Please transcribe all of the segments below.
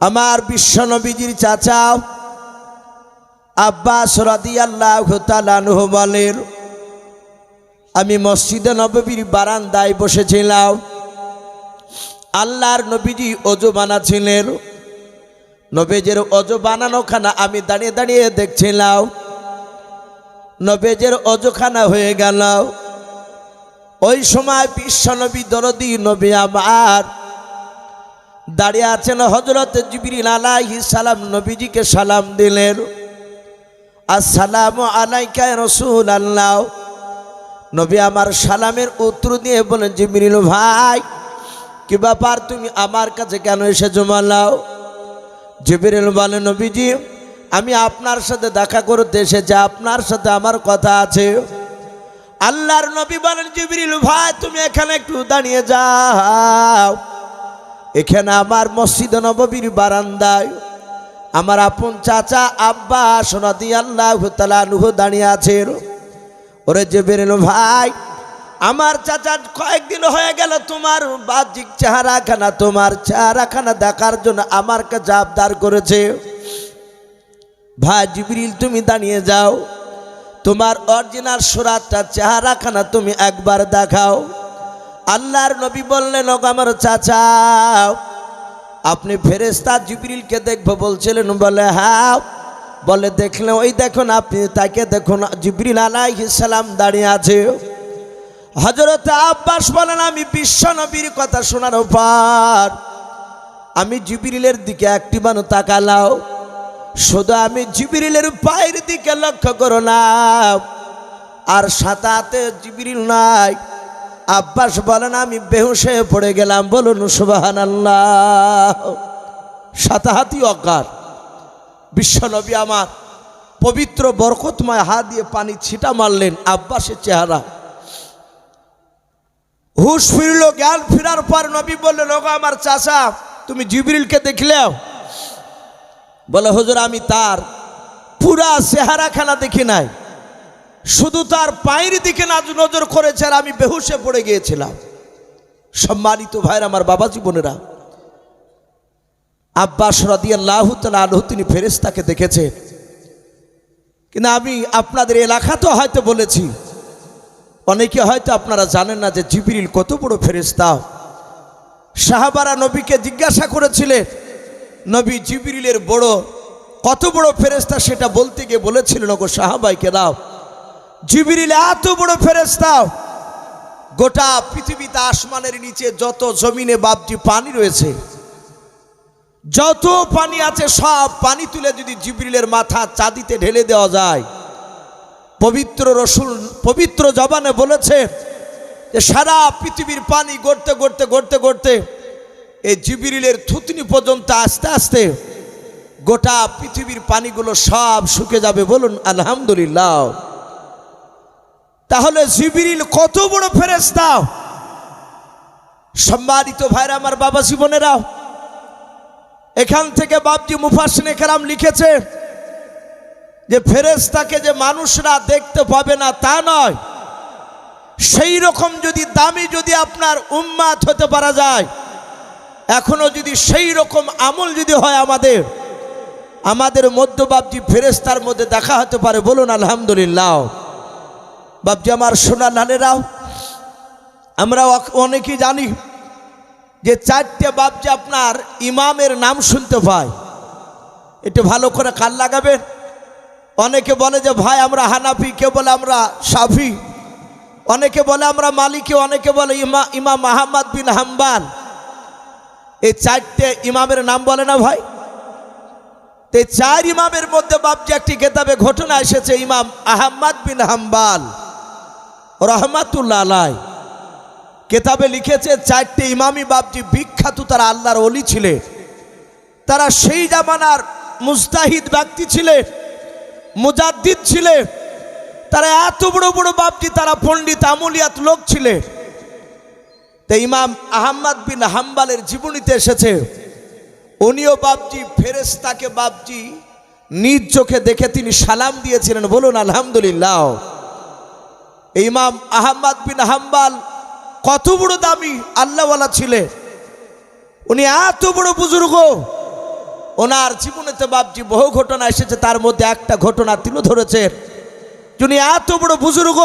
আমার বিশ্বনবীজির চাচা আব্বাস রাদিয়াল্লাহু তাআলাহু বলেন, আমি মসজিদে নববীর বারান্দায় বসেছিলাম। আল্লাহর নবীজি অজু বানাচ্ছিলেন। নবেজের অজু বানানোখানা আমি দাঁড়িয়ে দাঁড়িয়ে দেখছিলাম। নবেজের অজুখানা হয়ে গেল। ওই সময় বিশ্বনবী দরদি নবী আমার দাঁড়িয়ে আছেন হজরত জিবরিল আলাইহি সালাম, নবীজিকে সালাম দিলেন। আসসালামু আলাইকা রসুল আল্লাহ নবী আমার সালামের উত্তর দিয়ে বলেন, জিবরিল ভাই, কি ব্যাপার তুমি আমার কাছে কেন এসেছ মালাও? জিবরিল বলে নবীজি, আমি আপনার সাথে দেখা করতে এসেছি, আপনার সাথে আমার কথা আছে। আল্লাহর নবী বলেন, জিবরিল ভাই, তুমি এখানে একটু দাঁড়িয়ে যাও। এখানে আমার মসজিদ নববীর বারান্দায় আমার আপন চাচা আব্বা সোনাদি আল্লাহ তালানুহ দাঁড়িয়ে আছেন। ওরে যে বেরেল ভাই, আমার চাচা কয়েকদিন হয়ে গেল তোমার বাহ্যিক চেহারাখানা, তোমার চেহারাখানা দেখার জন্য আমার কাছে আবদার করেছে। ভাই জিবরিল, তুমি দাঁড়িয়ে যাও। তোমার অরিজিনাল সুরাতটা, চেহারাখানা তুমি একবার দেখাও। আল্লাহর নবী বললেন, ওগো আমার চাচা, আপনি ফেরেস্তা জিবরিলকে দেখব বলছিলেন, বলে হ্যাঁ। বলে, দেখলে ওই দেখুন আপনি তাকে দেখুন জিবরিল সালাম দাঁড়িয়ে আছে। হজরত আব্বাস বলেন, আমি বিশ্ব নবীর কথা শোনার পর আমি জিবরিলের দিকে একটি বানো তাকালাও। শুধু আমি জিবরিলের পায়ের দিকে লক্ষ্য করো না। আর সাতাতে জিবরিল নাই আব্বাস বলেন, আমি বেহুশে পড়ে গেলাম। বলুন সুবাহান আল্লাহ সাতাহাতি অজ্ঞান। বিশ্বনবী আমার পবিত্র বরকতময় হাত দিয়ে পানি ছিটা মারলেন আব্বাসের চেহারা। হুশ ফিরল, জ্ঞান ফিরার পর নবী বললেন, ওগো আমার চাচা, তুমি জিবরিলকে দেখলেও? বলে, হুজুর, আমি তার পুরা চেহারাখানা দেখি নাই। শুধু তার পায়ের দিকে নজর করেছে আর আমি বেহুশে পড়ে গিয়েছিলাম। সম্মানিত ভাইয়ের, আমার বাবা জীবনেরা আব্বাস রাদিয়াল্লাহ তালা আলহ তিনি ফেরেস্তাকে দেখেছে। কিন্তু আমি আপনাদের এলাকাতেও হয়তো বলেছি, অনেকে হয়তো আপনারা জানেন না যে জিবিরিল কত বড় ফেরেস্তা সাহাবারা নবীকে জিজ্ঞাসা করেছিলেন নবী জিবিরিলের বড়, কত বড় ফেরেস্তা সেটা বলতে গিয়ে বলেছিলেন ওগো সাহাবাইকে দাও জিবিরিল, এত বড় ফেরেস্তা গোটা পৃথিবীতে আসমানের নিচে যত জমিনে বাপটি পানি রয়েছে, যত পানি আছে সব পানি তুলে যদি জিবরিলের মাথা চাঁদিতে ঢেলে দেওয়া যায়। পবিত্র রসুল, পবিত্র জবানে বলেছে যে, সারা পৃথিবীর পানি গড়তে গড়তে গড়তে গড়তে এই জিবিরিলের থুতনি পর্যন্ত আস্তে আস্তে গোটা পৃথিবীর পানিগুলো সব শুকে যাবে। বলুন, আলহামদুলিল্লাহ। তাহলে জিবিরিল কত বড় ফেরেস্তা সম্মানিত ভাইরা আমার বাবা জীবনেরা, এখান থেকে বাবজি মুফাসিন কেরাম লিখেছে যে ফেরেস্তাকে যে মানুষরা দেখতে পাবে না তা নয়, সেই রকম যদি দামি যদি আপনার উম্মাত হতে পারা যায়, এখনও যদি সেই রকম আমল যদি হয় আমাদের আমাদের মধ্য বাবজি ফেরেস্তার মধ্যে দেখা হতে পারে বলুন আলহামদুলিল্লাহ। বাবজি আমার সোনা লালেরাও আমরা অনেকেই জানি যে চারটে বাবজি আপনার ইমামের নাম শুনতে পাই একটু ভালো করে কাল লাগাবেন অনেকে বলে যে, ভাই, আমরা হানাফি, কেউ বলে আমরা সাফি। অনেকে বলে আমরা মালিকি, অনেকে বলে ইমা ইমাম মাহমদ বিন হাম্বাল। এই চারটে ইমামের নাম বলে না ভাই? এই চার ইমামের মধ্যে বাবজি একটি কেতাবে ঘটনা এসেছে, ইমাম আহম্মদ বিন হাম্বাল। রহমাতুল্লাহ আলাই কেতাবে লিখেছে, চারটে ইমামি বাবজি বিখ্যাত, তারা আল্লাহর অলি ছিলেন। তারা সেই জামানার মুস্তাহিদ ব্যক্তি ছিলেন, মুজাদ্দিদ ছিলেন। তারা এত বড় বড় বাপজি, তারা পণ্ডিত আমলিয়াত লোক ছিলেন। তো ইমাম আহম্মদ বিন হাম্বালের জীবনীতে এসেছে, উনিও বাপজি ফেরেস্তাকে বাপজি নিজ চোখে দেখে তিনি সালাম দিয়েছিলেন। বলুন, আলহামদুলিল্লাহ। ইমাম আহম্মদ বিন হাম্বাল কত বড় দামি আল্লাহওয়ালা ছিলেন। উনি এত বড় বুজুর্গ। ওনার জীবনেতে বাপজি বহু ঘটনা এসেছে, তার মধ্যে একটা ঘটনা তুলে ধরেছেন। যিনি এত বড় বুজুর্গ,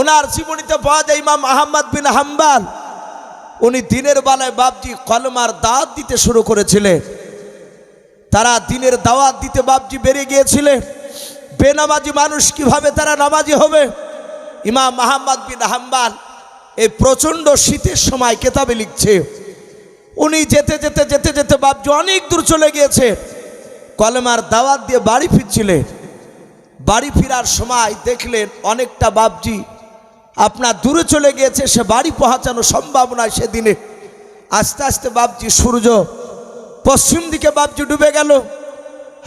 ওনার জীবনীতে পাওয়া যায় ইমাম আহম্মদ বিন হাম্বাল। উনি দিনের বেলায় বাপজি কলমার দাওয়াত দিতে শুরু করেছিলেন। তারা দিনের দাওয়াত দিতে বাপজি বেরিয়ে গিয়েছিলেন। বেনামাজি মানুষ কীভাবে তারা নামাজি হবে? ইমাম আহম্মদ বিন হাম্বাল এই প্রচণ্ড শীতের সময় কেতাবে লিখছে, উনি যেতে যেতে যেতে যেতে বাপজি অনেক দূর চলে গিয়েছে, কলমার দাওয়াত দিয়ে বাড়ি ফিরছিলেন। বাড়ি ফেরার সময় দেখলেন অনেকটা বাপজি আপনার দূরে চলে গিয়েছে, সে বাড়ি পৌঁছানো সম্ভব নয় সেদিনে। আস্তে আস্তে বাপজি সূর্য পশ্চিম দিকে বাপজি ডুবে গেল।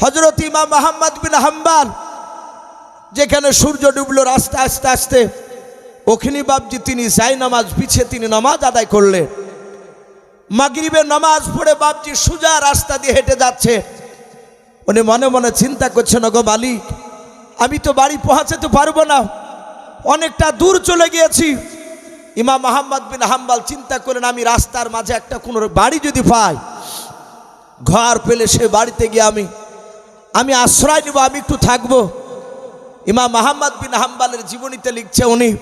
হজরত ইমাম মোহাম্মদ বিন হাম্বাল যেখানে সূর্য ডুবলো রাস্তা আস্তে আস্তে, ওখানে বাপজি তিনি যাই নামাজ পিছিয়ে তিনি নামাজ আদায় করলেন। মাগরিবের নামাজ পড়ে বাপজি সুজা রাস্তা দিয়ে হেঁটে যাচ্ছে। উনি মনে মনে চিন্তা করছেন গো মালিক, আমি তো বাড়ি পৌঁছাতে পারব না। অনেকটা দূর চলে গিয়েছি। ইমাম মোহাম্মদ বিন হাম্বাল চিন্তা করেন আমি রাস্তার মাঝে একটা কোনো বাড়ি যদি পাই, ঘর পেলে সে বাড়িতে গিয়ে আমি আমি আশ্রয় নেব, আমি একটু থাকব। ইমাম মোহাম্মদ বিন হাম্বালের জীবনীতে লিখছে উনি,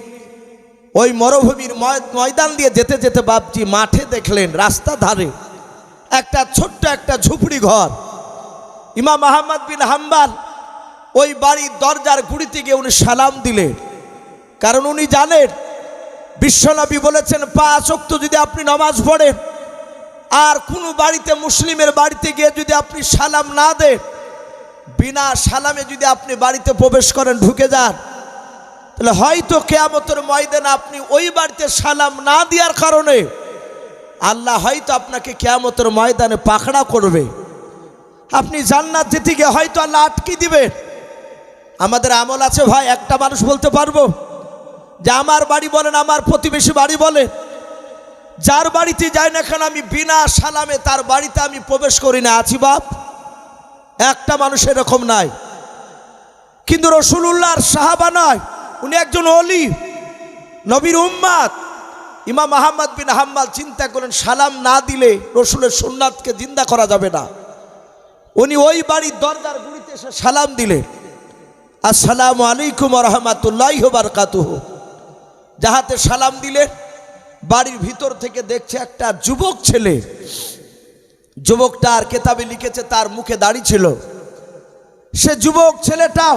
ওই মরুভূমির ময়- ময়দান দিয়ে যেতে যেতে বাপজি মাঠে দেখলেন রাস্তা ধারে একটা ছোট্ট একটা ঝুপড়ি ঘর। ইমাম আহমদ বিন হাম্বাল ওই বাড়ির দরজার গুড়িতে গিয়ে উনি সালাম দিলেন। কারণ উনি জানেন, বিশ্বনবী বলেছেন, পাঁচ অক্ত যদি আপনি নামাজ পড়েন, আর কোনো বাড়িতে মুসলিমের বাড়িতে গিয়ে যদি আপনি সালাম না দেন বিনা সালামে যদি আপনি বাড়িতে প্রবেশ করেন, ঢুকে যান। তাহলে হয়তো কেয়ামতের ময়দানে আপনি ওই বাড়িতে সালাম না দেওয়ার কারণে আল্লাহ হয়তো আপনাকে কেয়ামতের ময়দানে পাকড়া করবে। আপনি জান্নাত যেতে গিয়ে হয়তো আল্লাহ আটকে দিবে। আমাদের আমল আছে ভাই, একটা মানুষ বলতে পারব? যে আমার বাড়ি বলেন, আমার প্রতিবেশী বাড়ি বলে যার বাড়িতে যাই না কেন আমি বিনা সালামে তার বাড়িতে আমি প্রবেশ করি না। আছি বাপ। একটা মানুষ এরকম নাই। কিন্তু রসুল্লাহর সাহাবা নয়, উনি একজন অলি নবীর উম্মাদ। ইমাম আহমদ বিন হাম্মাল চিন্তা করেন, সালাম না দিলে রসুলের সুন্নাতকে জিন্দা করা যাবে না। উনি ওই বাড়ির দরজার গুড়িতে এসে সালাম দিলেন আসসালামু আলাইকুম রহমাতুল্লাহ বারকাতুহ। যাহাতে সালাম দিলেন বাড়ির ভিতর থেকে দেখছে একটা যুবক ছেলে যুবকটা আর কেতাবে লিখেছে, তার মুখে দাড়ি ছিল। সে যুবক ছেলেটা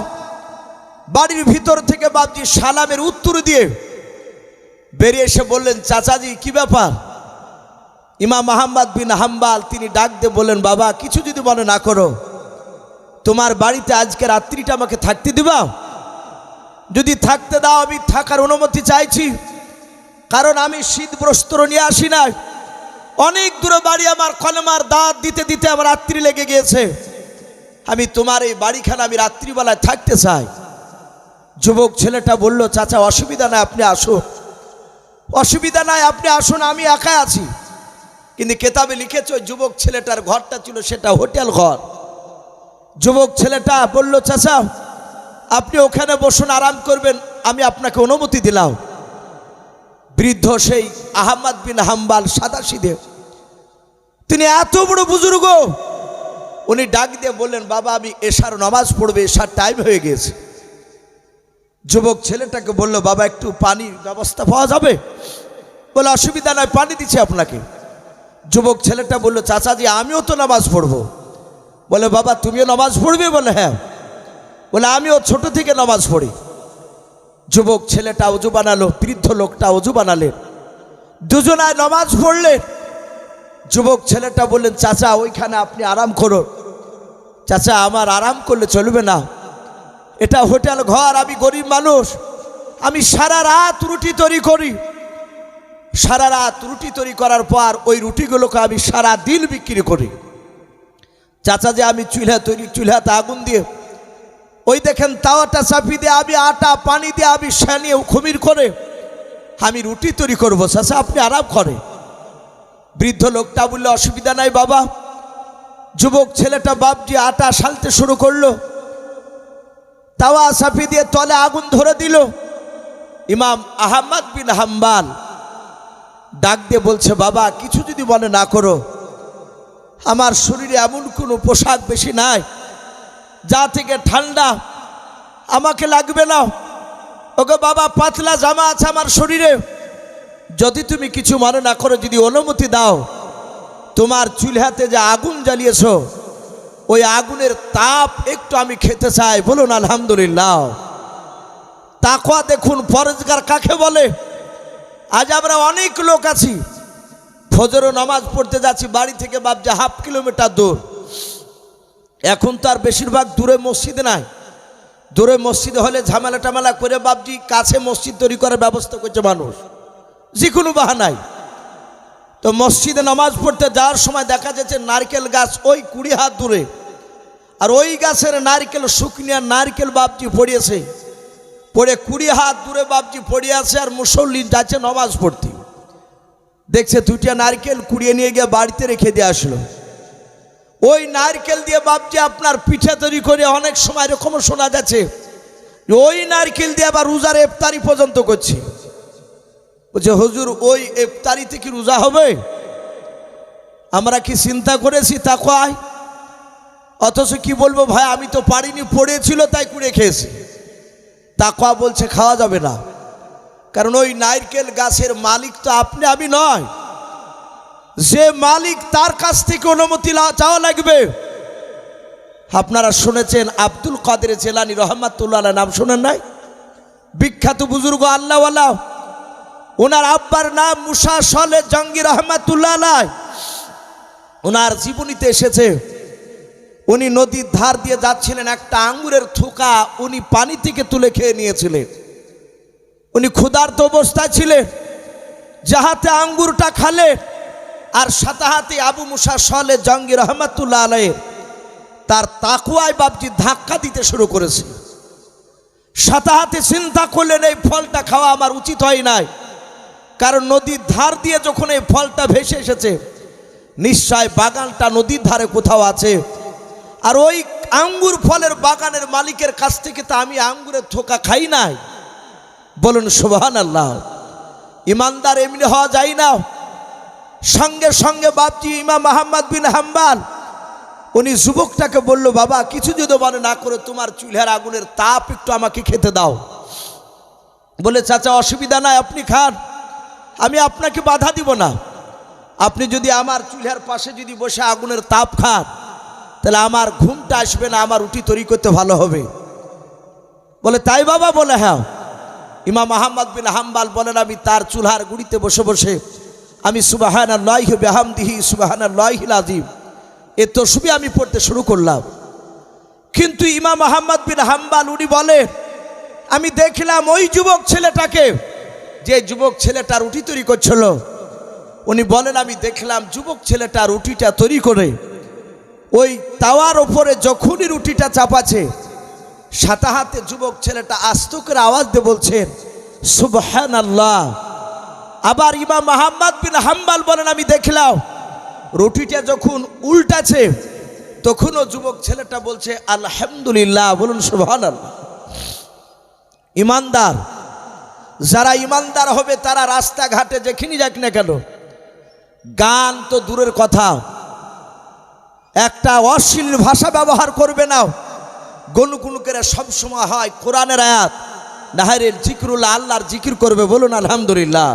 বাড়ির ভিতর থেকে বাবজি সালামের উত্তর দিয়ে বেরিয়ে এসে বললেন, চাচাজি, কি ব্যাপার? ইমাম আহম্মদ বিন হাম্বাল তিনি ডাক দিয়ে বললেন, বাবা, কিছু যদি মনে না করো, তোমার বাড়িতে আজকে রাত্রিটা আমাকে থাকতে দিবা? যদি থাকতে দাও, আমি থাকার অনুমতি চাইছি। কারণ আমি শীত বস্ত্র নিয়ে আসি না অনেক দূরে বাড়ি আমার কলমার দাঁত দিতে দিতে আমার রাত্রি লেগে গিয়েছে। আমি তোমার এই বাড়িখানে আমি রাত্রিবেলায় থাকতে চাই। যুবক ছেলেটা বলল, চাচা, অসুবিধা নাই, আপনি আসুন। অসুবিধা নাই, আপনি আসুন, আমি একা আছি। কিন্তু কেতাবে লিখেছে ওই যুবক ছেলেটার ঘরটা ছিল সেটা হোটেল ঘর। যুবক ছেলেটা বলল, চাচা, আপনি ওখানে বসুন, আরাম করবেন, আমি আপনাকে অনুমতি দিলাম। বৃদ্ধ সেই আহম্মদ বিন হাম্বাল সাদা সিধে তিনি এত বড় বুজুর্গ। উনি ডাক দিয়ে বললেন, বাবা, আমি এশার নামাজ পড়বে, এশার টাইম হয়ে গেছে। যুবক ছেলেটাকে বলল, বাবা, একটু পানির ব্যবস্থা পাওয়া যাবে? বলে, অসুবিধা নয় পানি দিচ্ছি আপনাকে। যুবক ছেলেটা বলল, চাচাজি, আমিও তো নামাজ পড়ব। বলে, বাবা, তুমিও নামাজ পড়বে? বলে হ্যাঁ। বলে, আমিও ছোট থেকে নামাজ পড়ি। যুবক ছেলেটা অজু বানালো, বৃদ্ধ লোকটা অজু বানালেন দুজনায় নামাজ পড়লেন যুবক ছেলেটা বললেন, চাচা, ওইখানে আপনি আরাম করুন চাচা, আমার আরাম করলে চলবে না। এটা হোটেল ঘর, আমি গরিব মানুষ। আমি সারা রাত রুটি তৈরি করি। সারা রাত রুটি তৈরি করার পর ওই রুটিগুলোকে আমি সারা দিন বিক্রি করি। চাচা যে আমি চুলহা তৈরি চুলহাতে আগুন দিয়ে ওই দেখেন তাওয়াটা চাপি দিয়ে আমি আটা, পানি দিয়ে আমি সানিয়ে খুমির করে আমি রুটি তৈরি করব। চাচা, আপনি আরাম করে বৃদ্ধ লোকটা বললে, অসুবিধা নাই বাবা। যুবক ছেলেটা বাপজি আটা সালতে শুরু করল। তাওয়া চাপি দিয়ে তলে আগুন ধরে দিল। ইমাম আহমদ বিন হাম্বাল ডাক দিয়ে বলছে, বাবা, কিছু যদি মনে না করো, আমার শরীরে এমন কোনো পোশাক বেশি নাই। যা থেকে ঠান্ডা, আমাকে লাগবে না। ওকে বাবা, পাতলা জামা আছে আমার শরীরে। যদি তুমি কিছু মনে না করো, যদি অনুমতি দাও, তোমার চুলহাতে যে আগুন জ্বালিয়েছো, ওই আগুনের তাপ একটু আমি খেতে চাই, বলুন আলহামদুলিল্লাহ। তাকওয়া দেখুন ফরজগার কাকে বলে? আজ আমরা অনেক লোক আছি। ফজরও নামাজ পড়তে যাচ্ছি, বাড়ি থেকে বাপ ভাবছে হাফ কিলোমিটার দূর। এখন তো আর বেশিরভাগ দূরে মসজিদ নাই। দূরে মসজিদ হলে ঝামেলা টামেলা করে বাবজি কাছে মসজিদ তৈরি করার ব্যবস্থা করছে মানুষ। যে কোনো বাহানায়। তো মসজিদে নামাজ পড়তে যাওয়ার সময় দেখা যাচ্ছে নারকেল গাছ ওই কুড়ি হাত দূরে। আর ওই গাছের নারকেল শুকনিয়া নারকেল বাবজি পড়িয়েছে। পড়ে কুড়ি হাত দূরে বাবজি পড়ে আছে আর মুসল্লি যাচ্ছে নামাজ পড়তে। দেখছে দুটিয়া নারকেল কুড়িয়ে নিয়ে গিয়ে বাড়িতে রেখে দিয়ে আসলো। ওই নারকেল দিয়ে বাবজি আপনার পিঠে তৈরি করে অনেক সময় এরকমও শোনা যাচ্ছে ওই নারকেল দিয়ে আবার রোজার ইফতারি পর্যন্ত করছে। বলছে, হুজুর, ওই ইফতারিতে কি রোজা হবে? আমরা কি চিন্তা করেছি তা কয় অথচ কি বলব ভাই, আমি তো পারিনি, পড়েছিল তাই কুড়ে খেয়েছি। তাকওয়া বলছে, খাওয়া যাবে না। কারণ ওই নারকেল গাছের মালিক তো আপনি, আমি নয়। যে মালিক তার কাছ থেকে অনুমতি চাওয়া লাগবে। আপনারা শুনেছেন আব্দুল কাদের জেলানি রহমাতুল্লাহ নাম শোনেন নাই? বিখ্যাত বুজুর্গ আল্লাহওয়ালা। ওনার আব্বার নাম মুসা সলে জঙ্গি রহমাতুল্লাহ ওনার জীবনীতে এসেছে, উনি নদীর ধার দিয়ে যাচ্ছিলেন, একটা আঙ্গুরের থোকা উনি পানি থেকে তুলে খেয়ে নিয়েছিলেন। উনি ক্ষুধার্ত অবস্থায় ছিলেন, যাহাতে আঙ্গুরটা খালে। আর সাতাহাতি আবু মুসা সলে জঙ্গি রহমাতুল্লাহ আলাই তার তাকুয়ায় বাবজি ধাক্কা দিতে শুরু করেছে। সাতাহাতে চিন্তা করলেন, এই ফলটা খাওয়া আমার উচিত হয় নাই। কারণ নদীর ধার দিয়ে যখন এই ফলটা ভেসে এসেছে, নিশ্চয় বাগানটা নদীর ধারে কোথাও আছে। আর ওই আঙ্গুর ফলের বাগানের মালিকের কাছ থেকে তো আমি আঙ্গুরের থোকা খাই নাই। বলুন সুবহান আল্লাহ ইমানদার এমনি হওয়া যায় না। সঙ্গে সঙ্গে বাপজি ইমাম মাহমদ বিন হাম্বাল, উনি যুবকটাকে বলল, বাবা, কিছু যদি মনে না করে, তোমার চুলহার আগুনের তাপ একটু আমাকে খেতে দাও। বলে, চাচা, অসুবিধা নাই, আপনি খান। আমি আপনাকে বাধা দিব না। আপনি যদি আমার চুলহার পাশে যদি বসে আগুনের তাপ খান, তাহলে আমার ঘুমটা আসবে না, আমার রুটি তৈরি করতে ভালো হবে। বলে, তাই বাবা, বলে হ্যাঁ। ইমাম আহম্মদ বিন হাম্বাল বলেন, আমি তার চুলহার গুড়িতে বসে বসে আমি সুবাহানা লয় বেহামদিহি সুবাহানা লয়হিল আজিম এ তসবি আমি পড়তে শুরু করলাম। কিন্তু ইমাম আহম্মদ বিন হাম্বাল উনি বলে আমি দেখলাম ওই যুবক ছেলেটাকে, যে যুবক ছেলেটা রুটি তৈরি করছিল, উনি বলেন, আমি দেখলাম যুবক ছেলেটা রুটিটা তৈরি করে, ওই তাওয়ার ওপরে যখনই রুটিটা চাপাছে সাতা হাতে যুবক ছেলেটা আস্ত করে আওয়াজ দিয়ে বলছেন সুবহান আল্লাহ আবার ইমাম মাহমদ বিন হাম্বাল বলেন, আমি দেখলাম, রুটিটা যখন উল্টাছে, তখনও যুবক ছেলেটা বলছে, আলহামদুলিল্লাহ বলুন আল্লাহ ইমানদার, যারা ইমানদার হবে, তারা রাস্তাঘাটে যেখানে যাক না কেন, গান তো দূরের কথা। একটা অশ্লীল ভাষা ব্যবহার করবে না। গনুকুনু করে সবসময় হয় কোরআনের আয়াত। নাহারের জিকিরুল্লাহ আল্লাহর জিকির করবে, বলুন, আলহামদুলিল্লাহ